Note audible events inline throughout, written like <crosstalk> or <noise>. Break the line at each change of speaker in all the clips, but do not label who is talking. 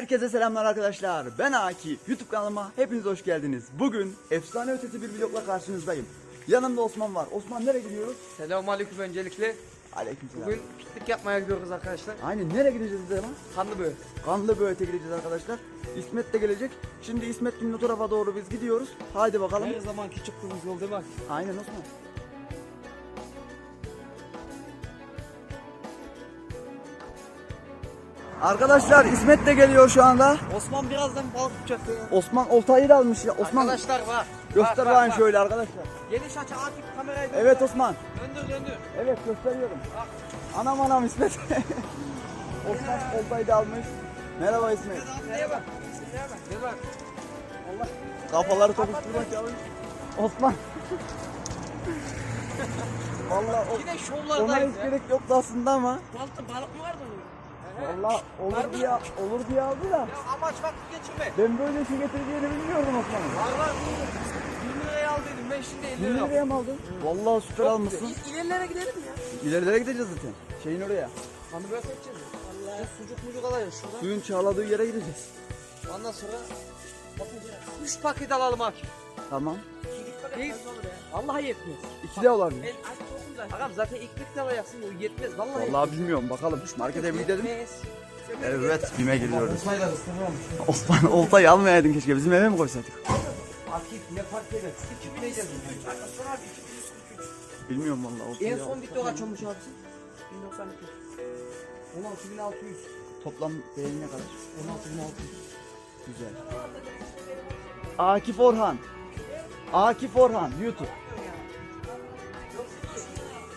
Herkese selamlar arkadaşlar. Ben Akif. YouTube kanalıma hepiniz hoş geldiniz. Bugün efsane ötesi bir vlogla karşınızdayım. Yanımda Osman var. Osman nereye gidiyoruz?
Selamünaleyküm öncelikle.
Aleykümselam.
Bugün piknik yapmaya gidiyoruz arkadaşlar.
Aynen nereye gideceğiz o zaman?
Kanlı böyle.
Kanlı Böğüt'e gideceğiz arkadaşlar. İsmet de gelecek. Şimdi İsmet'in o tarafa doğru biz gidiyoruz. Haydi bakalım.
Her zamanki çıktığımız yol değil mi?
Aynen Osman. Arkadaşlar İsmet de geliyor şu anda.
Osman birazdan balık tutacak ya.
Osman oltayı da almış ya. Osman
Arkadaşlar bak.
göster
bak,
bakayım
bak.
şöyle arkadaşlar.
Geniş açı Akif kamerayı döndür.
Evet Osman.
Döndür döndür.
Evet gösteriyorum. Anam anam İsmet. <laughs> Osman oltayı da almış. Merhaba İsmet.
Neye bak. Neye bak. Neye bak. Allah.
Kafaları tokuşturmak çalış. Osman. <laughs> Vallahi o,
Yine
ona
şovlardayız
hiç
ya.
gerek yoktu aslında ama.
Balık, balık mı vardı onun?
Vallahi olur diye olur diye aldı da.
Ya amaç vakit geçirme.
Ben böyle şey getireceğini bilmiyordum Osman'ın.
Var var. 20 liraya aldıydım ben şimdi 50
1
lira.
liraya mı aldın? Vallahi süper almışsın.
İ- İlerilere gidelim ya.
İlerilere gideceğiz zaten. Şeyin oraya.
Kanlı böyle seçeceğiz. Allah. Sucuk mucuk alacağız şuradan.
Suyun çağladığı yere gideceğiz.
Ondan sonra bakacağız. 3 paket alalım Akif.
Tamam.
Değil. Vallahi yetmez.
İki de olabilir.
El
Agam zaten ekmek de alacaksın o yetmez. Vallahi
Vallahi bilmiyorum bakalım. Şu markete bir gidelim.
Yetmez.
Evet bime giriyoruz.
Olsaydı ısınırmış.
Osman oltayı almayaydın keşke bizim eve mi koysaydık?
Akif ne fark eder? 2000 yiyeceğiz.
Sonra abi 243.
Bilmiyorum vallahi oltayı
En son video kaç olmuş abisi?
1092.
16600.
Toplam değeri ne kadar?
16600.
Güzel. Akif Orhan. Akif Orhan YouTube.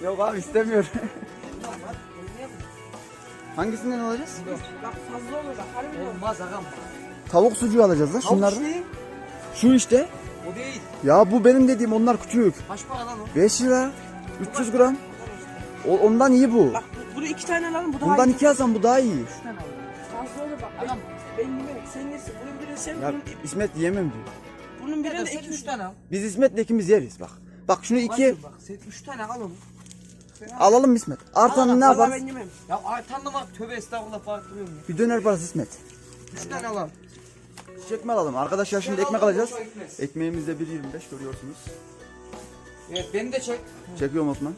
Yok abi istemiyorum. Hangisinden alacağız?
Bak fazla olur bak. Harbi mi?
Olmaz agam.
Tavuk sucuğu alacağız lan şunlardan. Şu işte.
O değil.
Ya bu benim dediğim onlar küçük.
Kaç para lan o?
5 lira. 300 gram. O, ondan iyi bu.
Bak bu- bunu iki tane alalım bu daha
Bundan
iyi.
iki alsam bu daha iyi.
Üç tane alalım.
Fazla olur bak.
Agam.
ben yemem. Sen yersin. Bunun birini sen,
Ya
bunun,
İsmet yemem diyor.
bunun
Bir
birini
de
ikimiz.
üç tane al.
Biz İsmet'le ikimiz yeriz bak. Bak şunu iki
Bak, Bak sen üç tane al onu.
Alalım İsmet. Artanı ne yaparız?
ben yemem.
Ya artanla. Tövbe estağfurullah ya.
Bir döner parası İsmet.
Üç tane alalım.
Çiçek mi alalım? Arkadaşlar şimdi ekmek alacağız. Ekmeğimiz de 1.25 görüyorsunuz.
Evet beni de çek.
Çekiyorum Osman.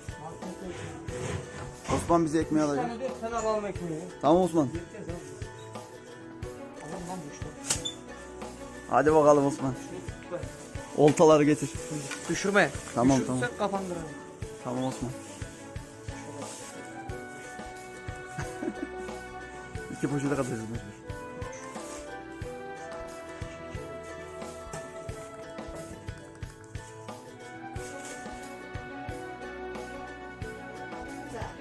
Osman bize ekmeği alacak.
tane alalım ekmeği.
Tamam Osman. Hadi bakalım Osman. Oltaları getir.
Düşürme.
Tamam,
Düşürürsen
tamam.
kafan kırarım.
Tamam Osman. İki poşete katacağız mecbur.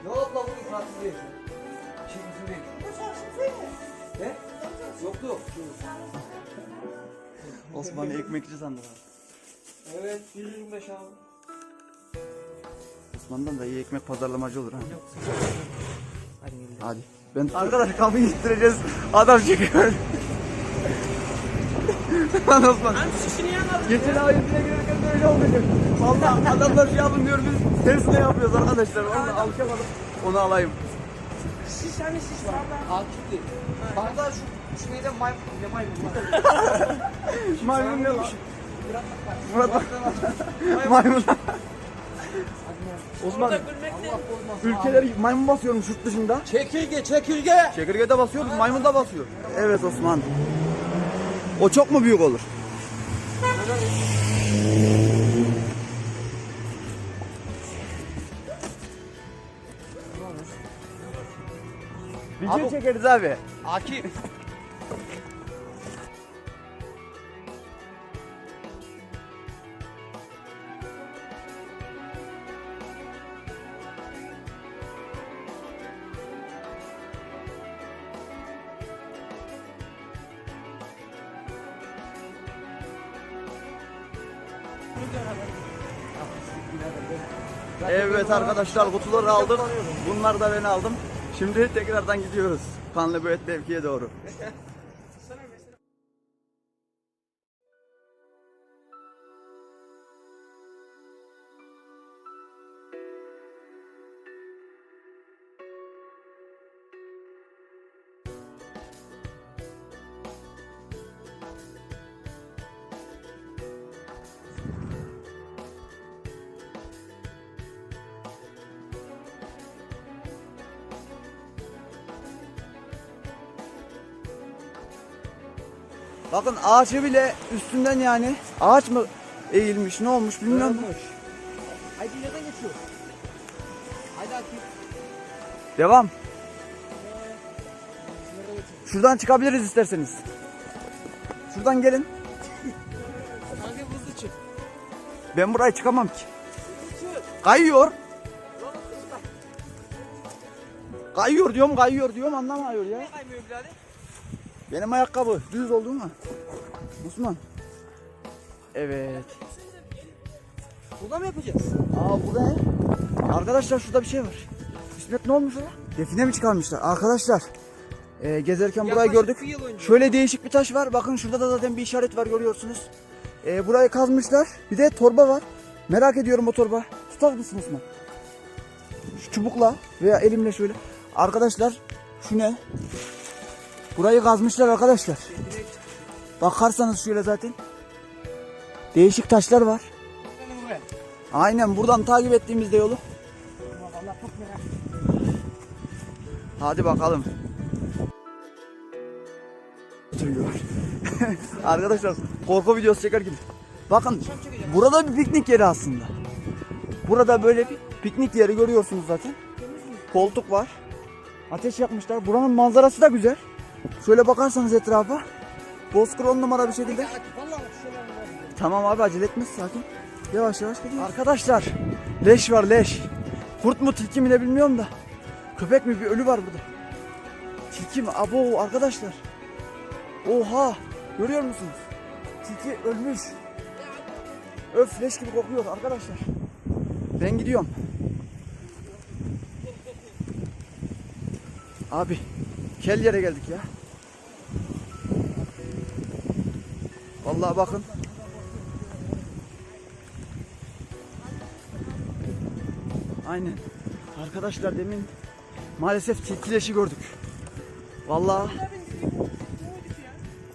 Yok la bugün tatil değil. Şey bizim değil. Ne? Yok yok.
Osman'ı ekmekçi sandılar.
Evet 125 abi.
Osman'dan da iyi ekmek pazarlamacı olur ha.
Hadi.
Hadi. Ben Arkadaş kapıyı ittireceğiz. Adam çıkıyor. Lan Osman.
Lan şişini yakalım.
Geçen ay yüzüne girerken de öyle oldu. Valla adamlar şey yapın diyor biz tersine yapıyoruz arkadaşlar. Onu alışamadım. Onu alayım.
Şiş hani şiş var da.
Akif değil. Bak da şu şeyden maymun. <laughs> Ne maymun var?
Maymun ne lan?
Murat bak.
Murat bak.
Maymun. <laughs>
Osman
gülmek de.
Allah korumasın.
ülkeler maymun basıyormuş yurt dışında.
Çekirge çekirge.
Çekirge de basıyor, maymun da basıyor. Evet Osman. O çok mu büyük olur? Video
Abi-
çekeriz abi.
Akif.
Evet arkadaşlar kutuları aldım. Bunlar da ben aldım. Şimdi tekrardan gidiyoruz. Kanlı Böğüt mevkiye doğru. Bakın ağacı bile üstünden yani. Ağaç mı eğilmiş ne olmuş bilmiyorum.
Haydi nereden geçiyor? Haydi Akif.
Devam. Şuradan çıkabiliriz isterseniz. Şuradan gelin.
Kanka hızlı çık.
Ben buraya çıkamam ki. Kayıyor. Kayıyor diyorum kayıyor diyorum anlamıyor ya.
Ne kaymıyor birader?
Benim ayakkabı düz oldu mu? Osman. Evet.
Burada mı yapacağız?
Aa bu ne? Arkadaşlar şurada bir şey var. İsmet ne olmuş oraya? Define mi çıkarmışlar? Arkadaşlar e, gezerken burayı
Yaklaşık
gördük.
bir yıl önce.
Şöyle değişik bir taş var. Bakın şurada da zaten bir işaret var görüyorsunuz. E, burayı kazmışlar. Bir de torba var. Merak ediyorum o torba. Tutar mısın Osman? Şu çubukla veya elimle şöyle. Arkadaşlar şu ne? Burayı kazmışlar arkadaşlar. Bakarsanız şöyle zaten. Değişik taşlar var. Aynen buradan takip ettiğimizde yolu. Hadi bakalım. <laughs> Arkadaşlar korku videosu çeker gibi. Bakın burada bir piknik yeri aslında. Burada böyle bir piknik yeri görüyorsunuz zaten. Koltuk var. Ateş yakmışlar. Buranın manzarası da güzel. Şöyle bakarsanız etrafa. Bozkır on numara bir şekilde. Tamam abi acele etme sakin. Yavaş yavaş gidiyoruz. Arkadaşlar leş var leş. Kurt mu tilki mi ne bilmiyorum da. Köpek mi bir ölü var burada. Tilki mi? Abo arkadaşlar. Oha görüyor musunuz? Tilki ölmüş. Öf leş gibi kokuyor arkadaşlar. Ben gidiyorum. Abi kel yere geldik ya. Vallahi bakın. Aynen. Arkadaşlar demin maalesef tilkileşi gördük. Vallahi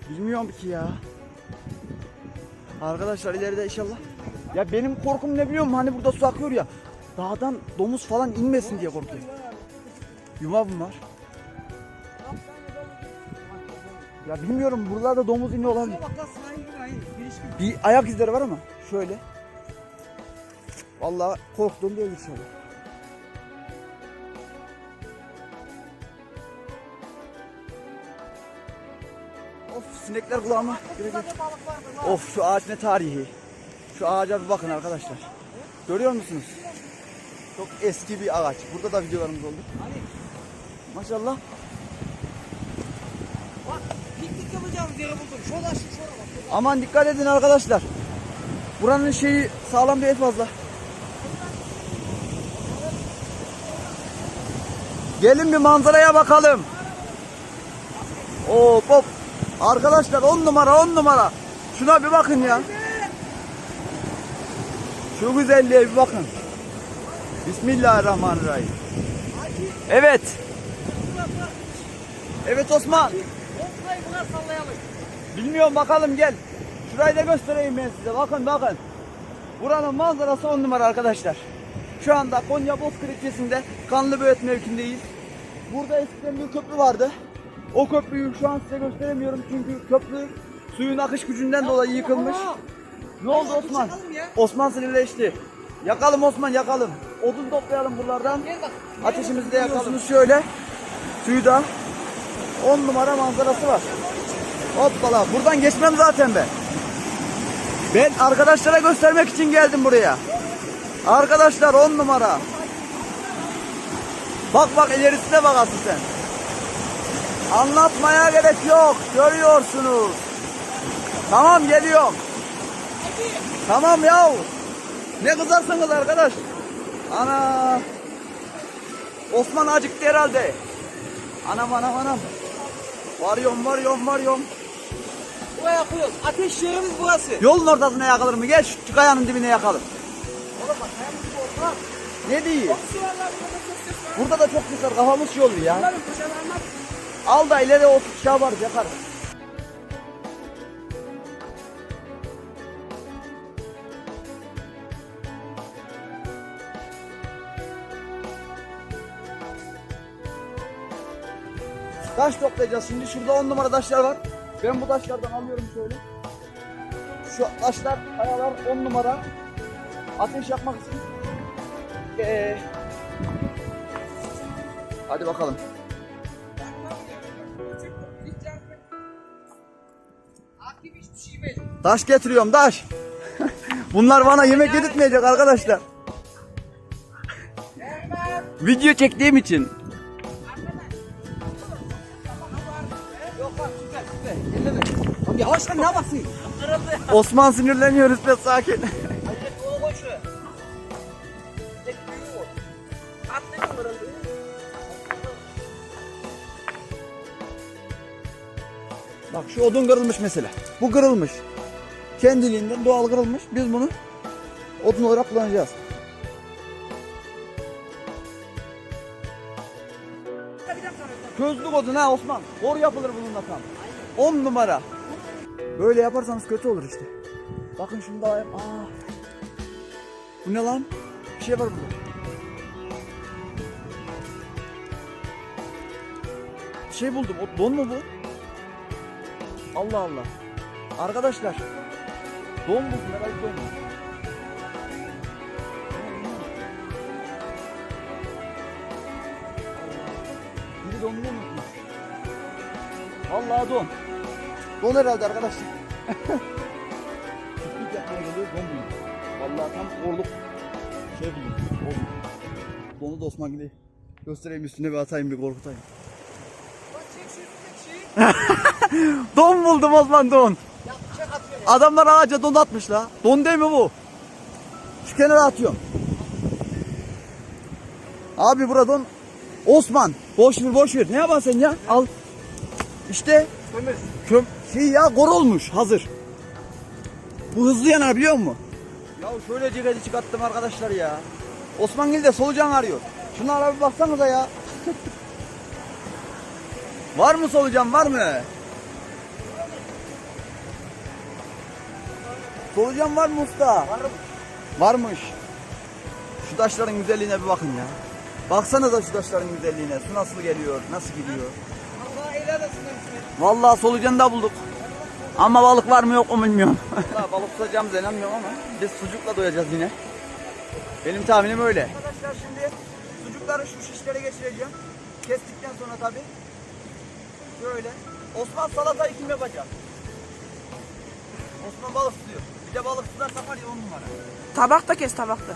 bilmiyorum ki ya. Arkadaşlar ileride inşallah. Ya benim korkum ne biliyor musun? Hani burada su akıyor ya. Dağdan domuz falan inmesin diye korkuyorum. Yuma bunlar. Ya bilmiyorum buralarda domuz iniyor olabilir.
Şuna bak lan sahil gibi aynı. Giriş gibi.
Bir ayak izleri var ama şöyle. Vallahi korktuğum bir şey. Of sinekler kulağıma girecek. Of şu ağaç ne tarihi. Şu ağaca bir bakın arkadaşlar. Görüyor musunuz? Çok eski bir ağaç. Burada da videolarımız oldu.
Hani
Maşallah.
bak piknik yapacağımız yeri buldum. Şurada şu şurada bak.
Aman dikkat edin arkadaşlar. Buranın şeyi sağlam değil fazla. Gelin bir manzaraya bakalım. Hop hop. Arkadaşlar on numara on numara. Şuna bir bakın ya. Şu güzelliğe bir bakın. Bismillahirrahmanirrahim. Evet. Evet Osman.
Ortayı buna sallayalım.
Bilmiyorum bakalım gel. Şurayı da göstereyim ben size. Bakın bakın. Buranın manzarası on numara arkadaşlar. Şu anda Konya Bozkır ilçesinde Kanlıböğüt mevkindeyiz. Burada eskiden bir köprü vardı. O köprüyü şu an size gösteremiyorum çünkü köprü suyun akış gücünden dolayı yıkılmış. Ne oldu Osman? Osman sinirleşti. Yakalım Osman yakalım. Odun toplayalım buralardan. Ateşimizi de yakalım şöyle. Suyu da 10 numara manzarası var. Hoppala buradan geçmem zaten ben. Ben arkadaşlara göstermek için geldim buraya. Arkadaşlar 10 numara. Bak bak ilerisine bak asıl sen. Anlatmaya gerek yok. Görüyorsunuz. Tamam geliyorum. Tamam yahu. Ne kızarsanız arkadaş. Ana. Osman acıktı herhalde. Anam anam anam. Varıyorum varıyorum varıyorum.
Buraya yakıyoruz. Ateş yerimiz burası.
Yolun ortasına yakalır mı? Gel şu kayanın dibine yakalım.
Oğlum bak ayağımız bu orta.
Ne
lan burada
da çok güzel kafamız oluyor ya.
Bunların.
Al da ileri o şey var yakarız. Taş toplayacağız şimdi. Şurada on numara taşlar var. Ben bu taşlardan alıyorum şöyle. Şu taşlar, kayalar 10 numara. Ateş yapmak için. Ee, hadi bakalım. Taş getiriyorum taş. <laughs> Bunlar bana yemek yedirtmeyecek arkadaşlar. Video çektiğim için.
Abi yavaş lan ne? Kırıldı. <laughs>
Osman sinirleniyor Rüstet sakin. Bak şu odun kırılmış mesela. Bu kırılmış. Kendiliğinden doğal kırılmış. Biz bunu odun olarak kullanacağız. Közlük odun ha Osman. Bor yapılır bununla tam. 10 numara. Böyle yaparsanız kötü olur işte. Bakın şunu da Aa. Bu ne lan? Bir şey var burada. Bir şey buldum. O don mu bu? Allah Allah. Arkadaşlar. Don buldum herhalde don. Biri donunu unutmuş. Vallahi don. Don herhalde arkadaşlar. Piknik yapmaya geliyor don buldum. Vallahi tam orluk şey. Orluk. Donu da Osman gibi göstereyim üstüne bir atayım bir korkutayım. <laughs> Don buldum Osman don. Adamlar ağaca don atmış la. Don değil mi bu? Şu kenara atıyorum. Abi bura don. Osman. Boş ver boş ver. Ne yapan sen ya? Al. İşte.
Kömür.
Köm şey ya kor olmuş hazır. Bu hızlı yanar biliyor musun? Ya şöyle cigacı çıkarttım arkadaşlar ya. Osman Gil de solucan arıyor. Şunlara bir baksanıza ya. <laughs> var mı solucan var mı? Solucan var mı usta?
Var mı?
Varmış. Şu taşların güzelliğine bir bakın ya. Baksanıza şu taşların güzelliğine. Su nasıl geliyor, nasıl gidiyor.
Allah helal olsun hepsine.
Vallahi solucanı da bulduk. Ama balık var mı yok mu bilmiyorum. <laughs> Vallahi balık tutacağımıza inanmıyorum ama biz sucukla doyacağız yine. Benim tahminim öyle. Arkadaşlar şimdi sucukları şu şişlere geçireceğim. Kestikten sonra tabi. Şöyle. Osman salatayı kim yapacak? Osman balık tutuyor. Bir de balık tutarsak var ya on numara.
Tabakta kes tabakta.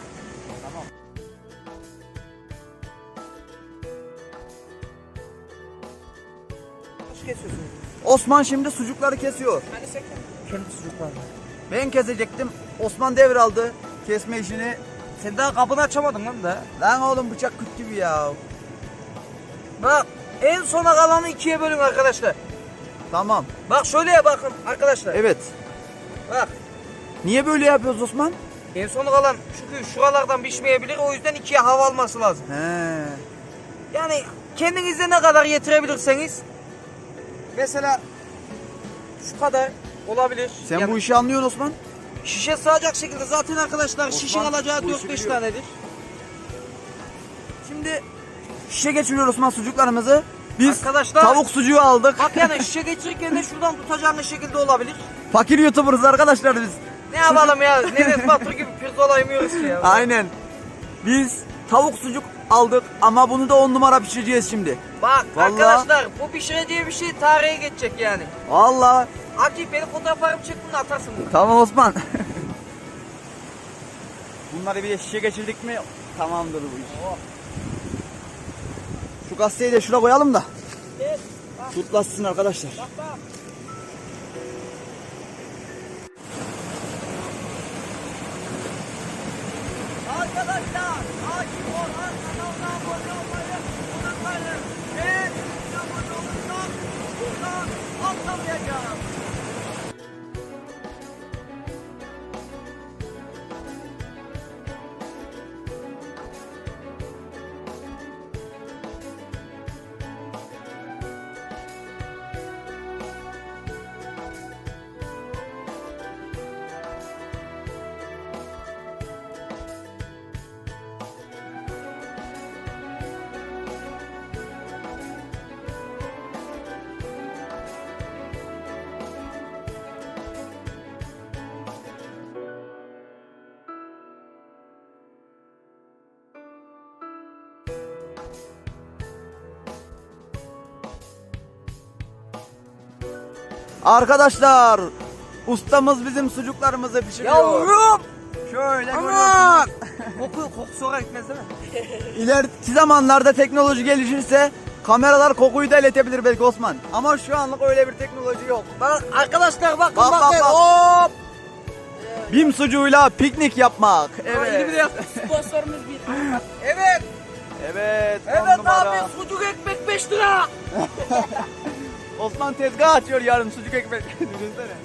Nasıl kesiyorsun?
Osman şimdi sucukları kesiyor.
Hani sen kendi sucuklarla.
Ben kesecektim. Osman devraldı kesme işini.
Sen daha kapını açamadın lan da.
Lan oğlum bıçak küt gibi ya.
Bak en sona kalanı ikiye bölün arkadaşlar.
Tamam.
Bak şöyle bakın arkadaşlar.
Evet.
Bak
Niye böyle yapıyoruz Osman?
en sona kalan çünkü şuralardan pişmeyebilir o yüzden ikiye hava alması lazım.
He.
Yani kendinizde ne kadar yetirebilirseniz mesela şu kadar olabilir.
Sen
Yani
bu işi anlıyorsun Osman.
şişe sığacak şekilde zaten arkadaşlar şişin
Osman
alacağı
bu işi
4-5
biliyor.
tanedir.
Şimdi şişe geçiriyor Osman sucuklarımızı. Biz
Arkadaşlar-
tavuk sucuğu aldık.
Bak yani <laughs> şişe geçirirken de şuradan tutacağınız şekilde olabilir.
Fakir YouTuber'ız arkadaşlar biz.
Ne yapalım ya? Nenes <laughs> Batur gibi pirzola yemiyoruz ya.
Aynen. Biz tavuk sucuk aldık ama bunu da on numara pişireceğiz şimdi.
Bak
Vallahi-
arkadaşlar bu pişireceği bir şey tarihe geçecek yani.
Vallahi
Akif benim fotoğraflarımı çek bunu atarsın bunu.
Tamam Osman. <laughs> Bunları bir de şişe geçirdik mi tamamdır bu iş. Şu gazeteyi de şuna koyalım da
Evet. Bak
tutlasın arkadaşlar.
bak bak.
Arkadaşlar, Akif Orhan kanalına abone olmayı unutmayın. Eğer abone olursak buradan atlamayacağım. Arkadaşlar ustamız bizim sucuklarımızı pişiriyor.
Yavrum.
Şöyle
Aman.
görüyorsunuz. <laughs>
Koku, kokusu olarak gitmez değil mi? <laughs>
İleriki zamanlarda teknoloji gelişirse kameralar kokuyu da iletebilir belki Osman. Ama şu anlık öyle bir teknoloji yok.
Bak arkadaşlar bakın
Bak, bak,
bakın.
bak.
Hop.
Bim sucuğuyla piknik yapmak.
Evet. De yap. <laughs>
Sponsorumuz bir.
Evet.
Evet.
Evet abi sucuk ekmek 5 lira.
Osman tezgah açıyor yarın sucuk ekmek. <laughs> Düşünsene.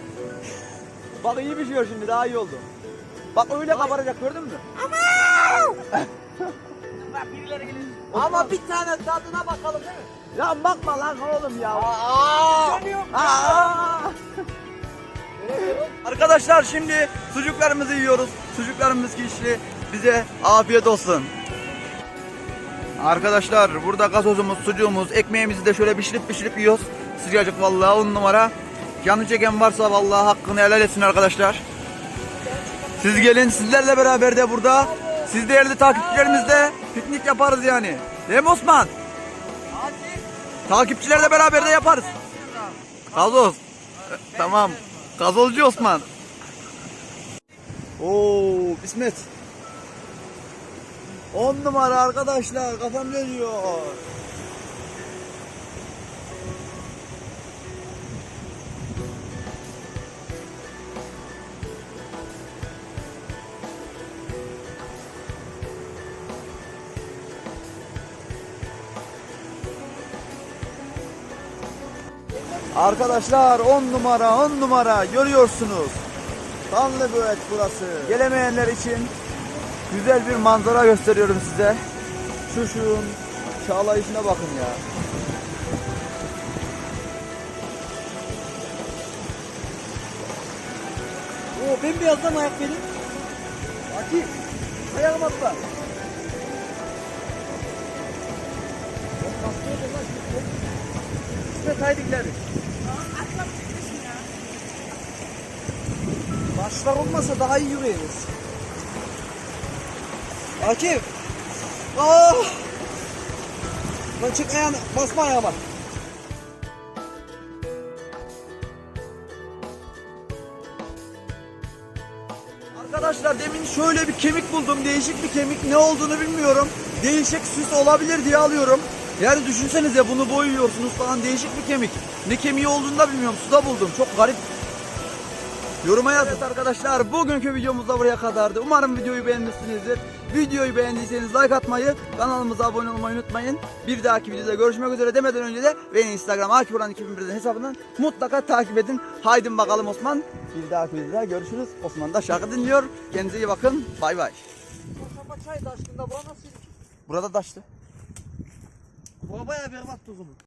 Bak iyi pişiyor şimdi daha iyi oldu. Bak öyle kabaracak gördün mü? <laughs>
Bak birileri geliyor. Ama bir tane tadına bakalım değil mi?
Ya bakma lan oğlum ya.
Aa.
Aa! <laughs> Arkadaşlar şimdi sucuklarımızı yiyoruz. Sucuklarımız kişi bize afiyet olsun. Arkadaşlar burada gazozumuz, sucuğumuz, ekmeğimizi de şöyle pişirip pişirip yiyoruz. Sıcacık vallahi on numara. Yanı çeken varsa vallahi hakkını helal etsin arkadaşlar. Siz gelin sizlerle beraber de burada. Siz değerli takipçilerimizle piknik yaparız yani. Değil mi Osman? Takipçilerle beraber de yaparız. Gazoz. Tamam. Gazozcu Osman. Oo, İsmet. 10 numara arkadaşlar. Kafam dönüyor. Arkadaşlar 10 numara 10 numara görüyorsunuz. Kanlı büvet burası. Gelemeyenler için güzel bir manzara gösteriyorum size. Şu şun çağlayışına bakın ya.
Oo bembeyazdan ayak benim.
Akif ayağım atla. İsmet haydi gidelim.
Başlar olmasa daha iyi yürüyeriz. Akif. Ah. Lan çık ayağını, basma ayağıma.
Arkadaşlar demin şöyle bir kemik buldum. Değişik bir kemik. Ne olduğunu bilmiyorum. Değişik süs olabilir diye alıyorum. Yani düşünsenize bunu boyuyorsunuz falan değişik bir kemik. Ne kemiği olduğunu da bilmiyorum. Suda buldum. Çok garip. Yoruma yazın. Evet arkadaşlar bugünkü videomuz da buraya kadardı. Umarım videoyu beğenmişsinizdir. Videoyu beğendiyseniz like atmayı, kanalımıza abone olmayı unutmayın. Bir dahaki videoda görüşmek üzere demeden önce de beni Instagram Akiburan 2001'den hesabından mutlaka takip edin. Haydi bakalım Osman. Bir dahaki videoda görüşürüz. Osman da şarkı dinliyor. Kendinize iyi bakın. Bay bay. Burada taştı.
Bura bayağı berbat o zaman.